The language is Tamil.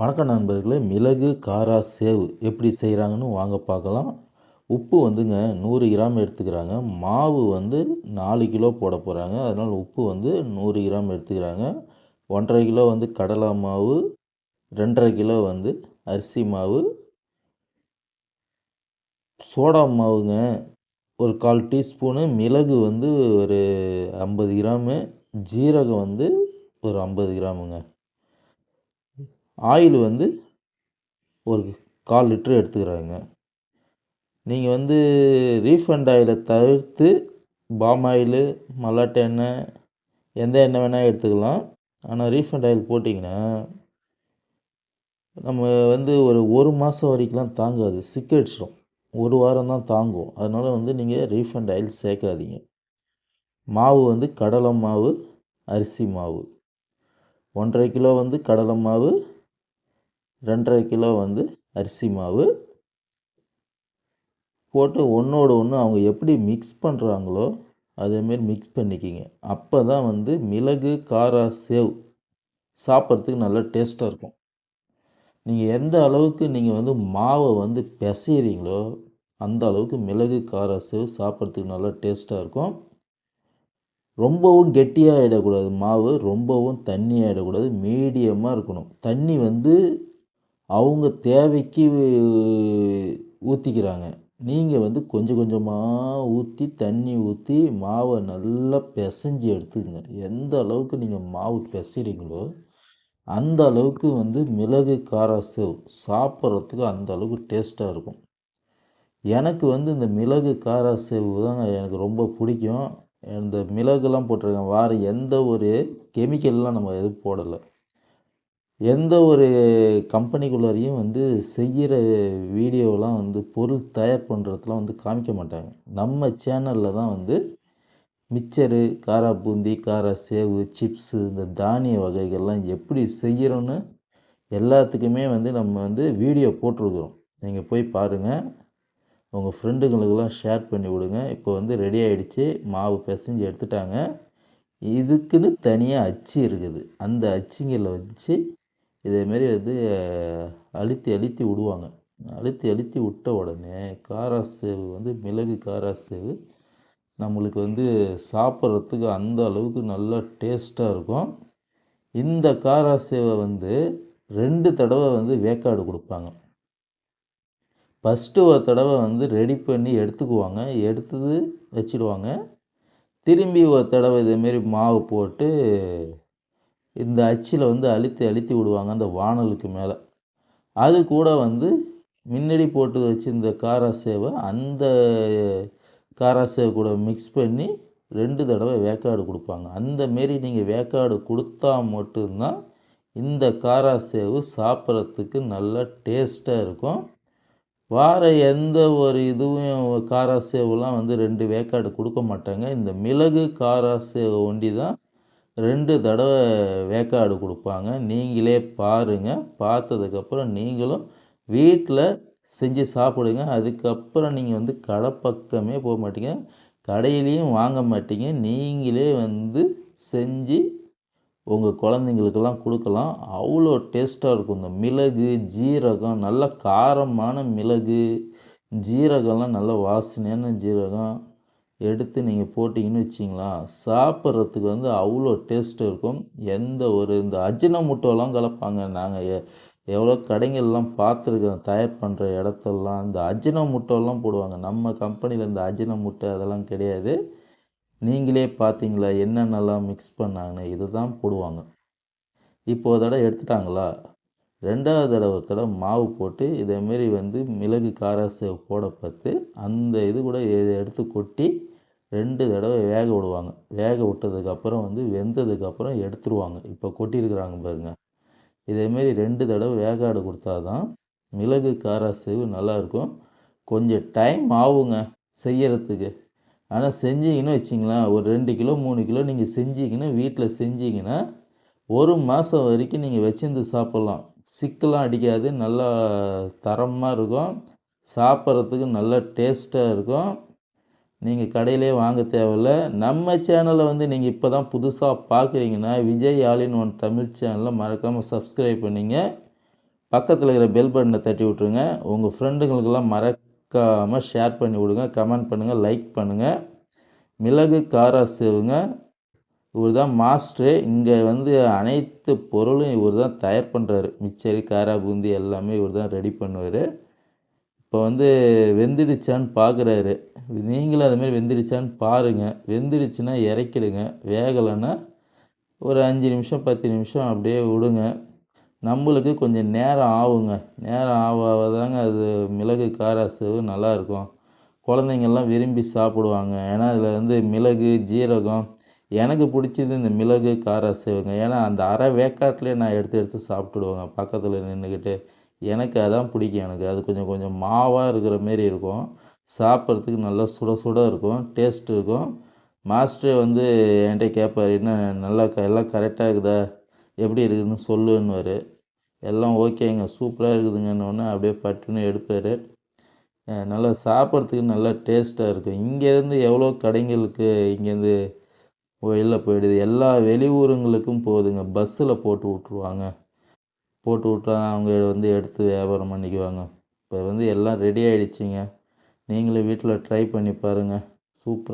வணக்கம் நண்பர்களே மிளகு காரா சேவு எப்படி செய்கிறாங்கன்னு வாங்க பார்க்கலாம். உப்பு வந்துங்க நூறு கிராம் எடுத்துக்கிறாங்க. மாவு வந்து நாலு கிலோ போட போகிறாங்க அதனால் உப்பு வந்து நூறு கிராம் எடுத்துக்கிறாங்க. ஒன்றரை கிலோ வந்து கடலை மாவு ரெண்டரை கிலோ வந்து அரிசி மாவு. சோடா மாவுங்க ஒரு கால் டீஸ்பூனு. மிளகு வந்து ஒரு ஐம்பது கிராமு. ஜீரகம் வந்து ஒரு ஐம்பது கிராமுங்க. ஆயில் வந்து ஒரு கால் லிட்ரு எடுத்துக்கிறாங்க. நீங்கள் வந்து ரீஃபண்ட் ஆயிலை தவிர்த்து பாம் ஆயிலு மல்லாட்டை எண்ணெய் எந்த எண்ணெய் வேணால் எடுத்துக்கலாம். ஆனால் ரீஃபண்ட் ஆயில் போட்டிங்கன்னா நம்ம வந்து ஒரு ஒரு மாதம் வரைக்கும்லாம் தாங்காது. சிக்கடிச்சிடும் ஒரு வாரம் தான் தாங்கும். அதனால் வந்து நீங்கள் ரீஃபண்ட் ஆயில் சேர்க்காதீங்க. மாவு வந்து கடலை மாவு அரிசி மாவு. ஒன்றரை கிலோ வந்து கடலை மாவு ரெண்டரை கிலோ வந்து அரிசி மாவு போட்டு ஒன்றோட ஒன்று அவங்க எப்படி மிக்ஸ் பண்ணுறாங்களோ அதேமாரி மிக்ஸ் பண்ணிக்கிங்க. அப்போ தான் வந்து மிளகு காரா சேவ் சாப்பிட்றதுக்கு நல்லா டேஸ்ட்டாக இருக்கும். நீங்கள் எந்த அளவுக்கு நீங்கள் வந்து மாவை வந்து பிசைகிறீங்களோ அந்த அளவுக்கு மிளகு காரா சேவ் சாப்பிட்றதுக்கு நல்லா டேஸ்ட்டாக இருக்கும். ரொம்பவும் கெட்டியாக ஆகிடக்கூடாது மாவு ரொம்பவும் தண்ணி ஆகிடக்கூடாது மீடியமாக இருக்கணும். தண்ணி வந்து அவங்க தேவைக்கு ஊற்றிக்கிறாங்க நீங்கள் வந்து கொஞ்சம் கொஞ்சமாக ஊற்றி தண்ணி ஊற்றி மாவை நல்லா பிசைஞ்சு எடுத்துக்கங்க. எந்த அளவுக்கு நீங்கள் மாவு பிசைறீங்களோ அந்த அளவுக்கு வந்து மிளகு காரா சேவ் சாப்பிட்றதுக்கு அந்த அளவுக்கு டேஸ்ட்டாக இருக்கும். எனக்கு வந்து இந்த மிளகு காரா சேவ் தான் எனக்கு ரொம்ப பிடிக்கும். இந்த மிளகுலாம் போட்டிருக்கேன். வேறு எந்த ஒரு கெமிக்கல்லாம் நம்ம எதுவும் போடலை. எந்த ஒரு கம்பெனிக்குள்ளாரையும் வந்து செய்கிற வீடியோலாம் வந்து பொருள் தயார் பண்ணுறதுலாம் வந்து காமிக்க மாட்டாங்க. நம்ம சேனலில் தான் வந்து மிச்சரு காரா பூந்தி காரா சேவு சிப்ஸு இந்த தானிய வகைகள்லாம் எப்படி செய்கிறோன்னு எல்லாத்துக்குமே வந்து நம்ம வந்து வீடியோ போட்டிருக்குறோம். நீங்கள் போய் பாருங்கள் உங்கள் ஃப்ரெண்டுங்களுக்கெல்லாம் ஷேர் பண்ணி விடுங்க. இப்போ வந்து ரெடி ஆகிடுச்சு மாவு பிசைஞ்சு எடுத்துட்டாங்க. இதுக்குன்னு தனியாக அச்சு இருக்குது. அந்த அச்சுங்களை வச்சு இதேமாரி வந்து அழுத்தி அழுத்தி விடுவாங்க. அழுத்தி அழுத்தி விட்ட உடனே காராசேவு வந்து மிளகு காராசேவு நம்மளுக்கு வந்து சாப்பிட்றதுக்கு அந்த அளவுக்கு நல்லா டேஸ்ட்டாக இருக்கும். இந்த காரா சேவை வந்து ரெண்டு தடவை வந்து வேக்காடு கொடுப்பாங்க. ஃபஸ்ட்டு ஒரு தடவை வந்து ரெடி பண்ணி எடுத்துக்குவாங்க. எடுத்தது வச்சுடுவாங்க. திரும்பி ஒரு தடவை இதேமாரி மாவு போட்டு இந்த அச்சில் வந்து அழுத்தி அழுத்தி விடுவாங்க அந்த வானலுக்கு மேலே. அது கூட வந்து முன்னாடி போட்டு வச்சுருந்த காரா சேவை அந்த காரா சேவை கூட மிக்ஸ் பண்ணி ரெண்டு தடவை வேக்காடு கொடுப்பாங்க. அந்த மாரி நீங்கள் வேக்காடு கொடுத்தா மட்டும்தான் இந்த காராசேவு சாப்பிட்றதுக்கு நல்லா டேஸ்ட்டாக இருக்கும். வார எந்த ஒரு இதுவும் காராசேவுலாம் வந்து ரெண்டு வேக்காடு கொடுக்க மாட்டாங்க. இந்த மிளகு காரா சேவை ஒண்டி தான் ரெண்டு தடவை வேக்காடு கொடுப்பாங்க. நீங்களே பாருங்கள் பார்த்ததுக்கப்புறம் நீங்களும் வீட்டில் செஞ்சு சாப்பிடுங்க. அதுக்கப்புறம் நீங்கள் வந்து கடை பக்கமே போக மாட்டீங்க. கடையிலையும் வாங்க மாட்டீங்க. நீங்களே வந்து செஞ்சு உங்கள் குழந்தைங்களுக்கெல்லாம் கொடுக்கலாம். அவ்வளோ டேஸ்ட்டாக இருக்கும். இந்த மிளகு ஜீரகம் நல்ல காரமான மிளகு ஜீரகம்லாம் நல்ல வாசனையான ஜீரகம். எடுத்து நீங்கள் போட்டிங்கன்னு வச்சிங்களா சாப்பிட்றதுக்கு வந்து அவ்வளோ டேஸ்ட்டு இருக்கும். எந்த ஒரு இந்த அஜினமுட்டோலாம் கலப்பாங்க. நாங்கள் எ எவ்வளோ கடைங்கள்லாம் பார்த்துருக்கோம். தயார் பண்ணுற இடத்தெல்லாம் இந்த அஜினமுட்டோலாம் போடுவாங்க. நம்ம கம்பெனியில் இந்த அஜினமுட்டை அதெல்லாம் கிடையாது. நீங்களே பார்த்தீங்களா என்னென்னலாம் மிக்ஸ் பண்ணாங்கன்னு? இது தான் போடுவாங்க. இப்போ தடவை எடுத்துட்டாங்களா? ரெண்டாவது தடவை ஒரு தடவை மாவு போட்டு இதேமாரி வந்து மிளகு காரா போட பார்த்து அந்த இது கூட எடுத்து கொட்டி ரெண்டு தடவை வேக விடுவாங்க. வேக விட்டதுக்கப்புறம் வந்து வெந்ததுக்கப்புறம் எடுத்துருவாங்க. இப்போ கொட்டியிருக்கிறாங்க பாருங்கள் இதேமாரி ரெண்டு தடவை வேகாடு கொடுத்தா தான் மிளகு கார சேவு நல்லாயிருக்கும். கொஞ்சம் டைம் ஆகுங்க செய்யறதுக்கு. ஆனால் செஞ்சீங்கன்னு வச்சிங்களேன் ஒரு ரெண்டு கிலோ மூணு கிலோ நீங்கள் செஞ்சீங்கன்னா வீட்டில் செஞ்சீங்கன்னா ஒரு மாதம் வரைக்கும் நீங்கள் வச்சிருந்து சாப்பிட்லாம். சிக்கெல்லாம் அடிக்காது. நல்லா தரமாக இருக்கும். சாப்பிட்றதுக்கு நல்லா டேஸ்ட்டாக இருக்கும். நீங்கள் கடையிலே வாங்க தேவையில்ல. நம்ம சேனலை வந்து நீங்கள் இப்போ தான் புதுசாக பார்க்குறீங்கன்னா விஜய் ஆலின் ஒன் தமிழ் சேனலில் மறக்காமல் சப்ஸ்கிரைப் பண்ணிங்க. பக்கத்தில் இருக்கிற பெல் பட்டனை தட்டி விட்ருங்க உங்கள் ஃப்ரெண்டுங்களுக்கெல்லாம் மறக்காமல் ஷேர் பண்ணி விடுங்க. கமெண்ட் பண்ணுங்கள் லைக் பண்ணுங்கள் மிளகு காரா சேவுங்க. இவர் தான் மாஸ்டரு இங்கே வந்து அனைத்து பொருளும் இவர் தான் தயார் பண்ணுறாரு மிச்சரி காரா பூந்தி எல்லாமே இவர் தான் ரெடி பண்ணுவார். இப்போ வந்து வெந்துடுச்சான்னு பார்க்குறாரு. நீங்களும் அதுமாரி வெந்துடுச்சான்னு பாருங்கள் வெந்துடுச்சுன்னா இறக்கிடுங்க. வேகலைன்னா ஒரு அஞ்சு நிமிஷம் பத்து நிமிஷம் அப்படியே விடுங்க. நம்மளுக்கு கொஞ்சம் நேரம் ஆகுங்க. நேரம் ஆக தாங்க அது மிளகு கார நல்லாயிருக்கும். குழந்தைங்கள்லாம் விரும்பி சாப்பிடுவாங்க. ஏன்னா அதில் வந்து மிளகு ஜீரகம் எனக்கு பிடிச்சது இந்த மிளகு கார சேவுங்க. ஏன்னா அந்த அரை வேக்காட்டிலே நான் எடுத்து எடுத்து சாப்பிட்டுடுவேங்க. பக்கத்தில் நின்றுக்கிட்டு எனக்கு அதான் பிடிக்கும் எனக்கு. அது கொஞ்சம் கொஞ்சம் மாவாக இருக்கிற மாரி இருக்கும். சாப்பிட்றதுக்கு நல்லா சுட சுட இருக்கும். டேஸ்ட் இருக்கும். மாஸ்டர் வந்து என்கிட்ட கேட்பார் என்ன நல்லா க எல்லாம் கரெக்டாக இருக்குதா? எப்படி இருக்குதுன்னு சொல்லுன்னுவார். எல்லாம் ஓகேங்க சூப்பராக இருக்குதுங்கன்னு அப்படியே பட்டுன்னு எடுப்பார். நல்லா சாப்பிட்றதுக்கு நல்லா டேஸ்ட்டாக இருக்கும். இங்கேருந்து எவ்வளோ கடைங்களுக்கு இங்கேருந்து வெளில போயிடுது. எல்லா வெளியூருங்களுக்கும் போகுதுங்க. பஸ்ஸில் போட்டு விட்ருவாங்க போட்டு விட்டா அவங்க வந்து எடுத்து வியாபாரம் பண்ணிக்குவாங்க. இப்போ வந்து எல்லாம் ரெடி ஆகிடுச்சிங்க நீங்களும் வீட்டில் ட்ரை பண்ணி பாருங்கள் சூப்பராக